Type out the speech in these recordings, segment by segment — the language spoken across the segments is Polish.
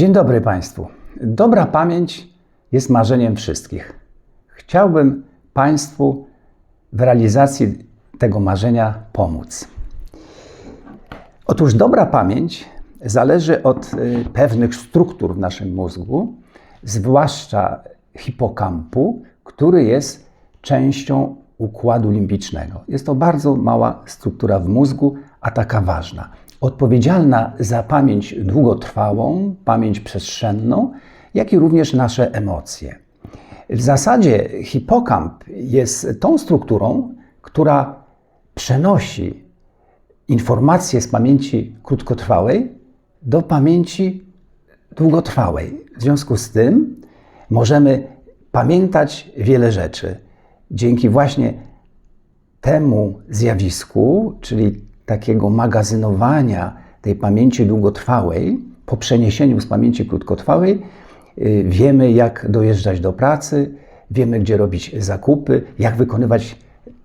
Dzień dobry Państwu. Dobra pamięć jest marzeniem wszystkich. Chciałbym Państwu w realizacji tego marzenia pomóc. Otóż dobra pamięć zależy od y, pewnych struktur w naszym mózgu, zwłaszcza hipokampu, który jest częścią układu limbicznego. Jest to bardzo mała struktura w mózgu, a taka ważna. Odpowiedzialna za pamięć długotrwałą, pamięć przestrzenną, jak i również nasze emocje. W zasadzie hipokamp jest tą strukturą, która przenosi informacje z pamięci krótkotrwałej do pamięci długotrwałej. W związku z tym możemy pamiętać wiele rzeczy. Dzięki właśnie temu zjawisku, czyli takiego magazynowania tej pamięci długotrwałej, po przeniesieniu z pamięci krótkotrwałej, y, wiemy, jak dojeżdżać do pracy, wiemy, gdzie robić zakupy, jak wykonywać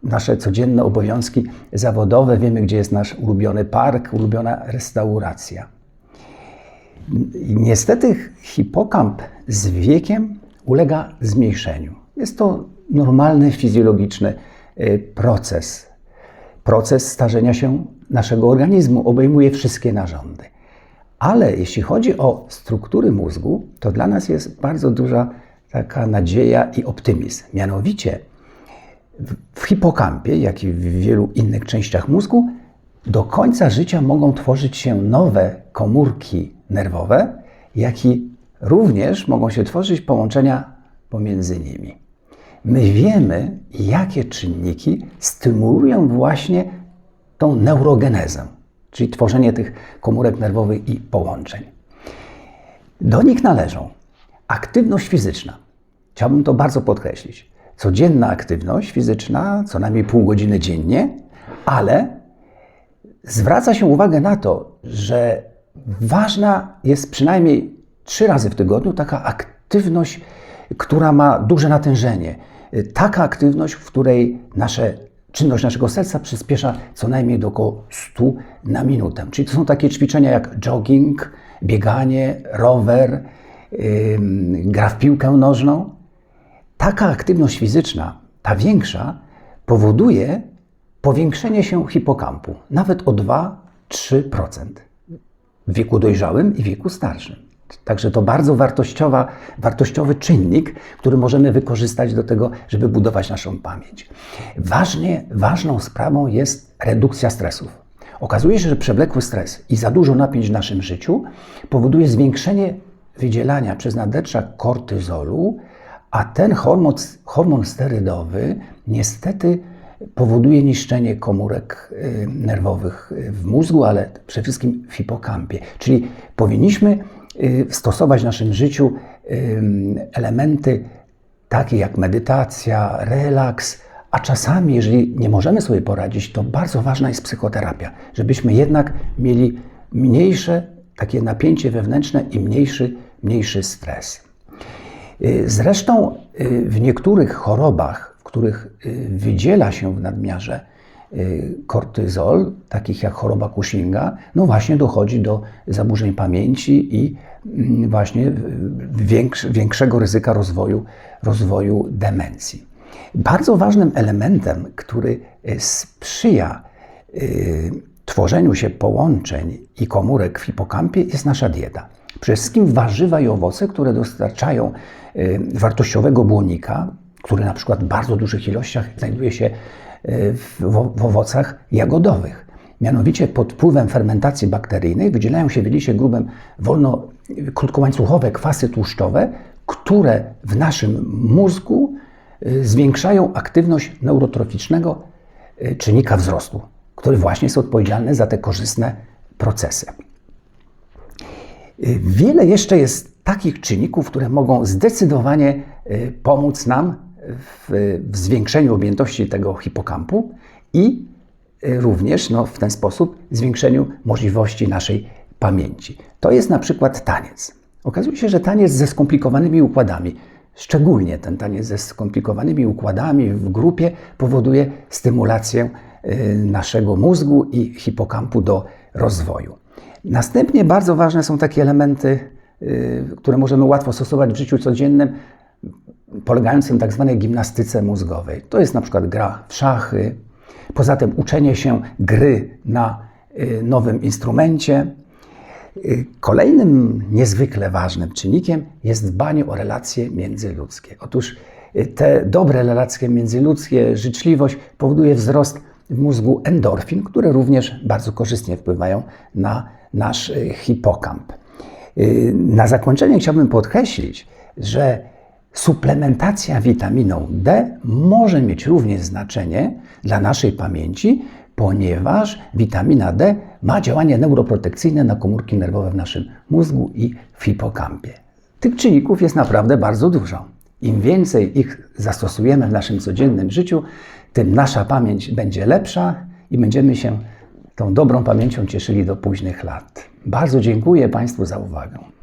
nasze codzienne obowiązki zawodowe, wiemy, gdzie jest nasz ulubiony park, ulubiona restauracja. Niestety hipokamp z wiekiem ulega zmniejszeniu. Jest to normalny, fizjologiczny y, proces. Proces starzenia się naszego organizmu obejmuje wszystkie narządy. Ale jeśli chodzi o struktury mózgu, to dla nas jest bardzo duża taka nadzieja i optymizm. Mianowicie w- hipokampie, jak i w wielu innych częściach mózgu, do końca życia mogą tworzyć się nowe komórki nerwowe, jak i również mogą się tworzyć połączenia pomiędzy nimi. My wiemy, jakie czynniki stymulują właśnie tą neurogenezę, czyli tworzenie tych komórek nerwowych i połączeń. Do nich należą aktywność fizyczna. Chciałbym to bardzo podkreślić. Codzienna aktywność fizyczna, co najmniej pół godziny dziennie, ale zwraca się uwagę na to, że ważna jest przynajmniej trzy razy w tygodniu taka aktywność, która ma duże natężenie. Taka aktywność, w której nasze, czynność naszego serca przyspiesza co najmniej do około 100 na minutę. Czyli to są takie ćwiczenia jak jogging, bieganie, rower, ym, gra w piłkę nożną. Taka aktywność fizyczna, ta większa, powoduje powiększenie się hipokampu nawet o 2-3% w wieku dojrzałym i wieku starszym. Także to bardzo wartościowa, wartościowy czynnik, który możemy wykorzystać do tego, żeby budować naszą pamięć. Ważnie, ważną sprawą jest redukcja stresów. Okazuje się, że przewlekły stres i za dużo napięć w naszym życiu powoduje zwiększenie wydzielania przez nadnerczak kortyzolu, a ten hormon, hormon sterydowy niestety powoduje niszczenie komórek y, nerwowych w mózgu, ale przede wszystkim w hipokampie. Czyli powinniśmy stosować w naszym życiu y, elementy takie jak medytacja, relaks, a czasami, jeżeli nie możemy sobie poradzić, to bardzo ważna jest psychoterapia, żebyśmy jednak mieli mniejsze takie napięcie wewnętrzne i mniejszy, mniejszy stres. Y, Zresztą y, w niektórych chorobach, w których y, wydziela się w nadmiarze y, kortyzol, takich jak choroba Cushinga, no właśnie dochodzi do zaburzeń pamięci i mm, właśnie większ- większego ryzyka rozwoju, rozwoju demencji. Bardzo ważnym elementem, który y, sprzyja y, tworzeniu się połączeń i komórek w hipokampie jest nasza dieta. Przede wszystkim warzywa i owoce, które dostarczają y, wartościowego błonnika, który na przykład w bardzo dużych ilościach znajduje się y, w, w owocach jagodowych. Mianowicie pod wpływem fermentacji bakteryjnej wydzielają się w liście grubym wolno krótkołańcuchowe kwasy tłuszczowe, które w naszym mózgu y, zwiększają aktywność neurotroficznego y, czynnika wzrostu, który właśnie jest odpowiedzialny za te korzystne procesy. Y, Wiele jeszcze jest takich czynników, które mogą zdecydowanie pomóc nam w, w zwiększeniu objętości tego hipokampu i y, również no, w ten sposób zwiększeniu możliwości naszej pamięci. To jest na przykład taniec. Okazuje się, że taniec ze skomplikowanymi układami, szczególnie ten taniec ze skomplikowanymi układami w grupie, powoduje stymulację y, naszego mózgu i hipokampu do rozwoju. Następnie bardzo ważne są takie elementy y, które możemy łatwo stosować w życiu codziennym, polegającym na tak zwanej gimnastyce mózgowej. To jest na przykład gra w szachy, poza tym uczenie się gry na y, nowym instrumencie. Y, Kolejnym niezwykle ważnym czynnikiem jest dbanie o relacje międzyludzkie. Otóż y, te dobre relacje międzyludzkie, życzliwość powoduje wzrost w mózgu endorfin, które również bardzo korzystnie wpływają na nasz hipokamp. Na zakończenie chciałbym podkreślić, że suplementacja witaminą D może mieć również znaczenie dla naszej pamięci, ponieważ witamina D ma działanie neuroprotekcyjne na komórki nerwowe w naszym mózgu i w hipokampie. Tych czynników jest naprawdę bardzo dużo. Im więcej ich zastosujemy w naszym codziennym życiu, tym nasza pamięć będzie lepsza i będziemy się tą dobrą pamięcią cieszyli do późnych lat. Bardzo dziękuję Państwu za uwagę.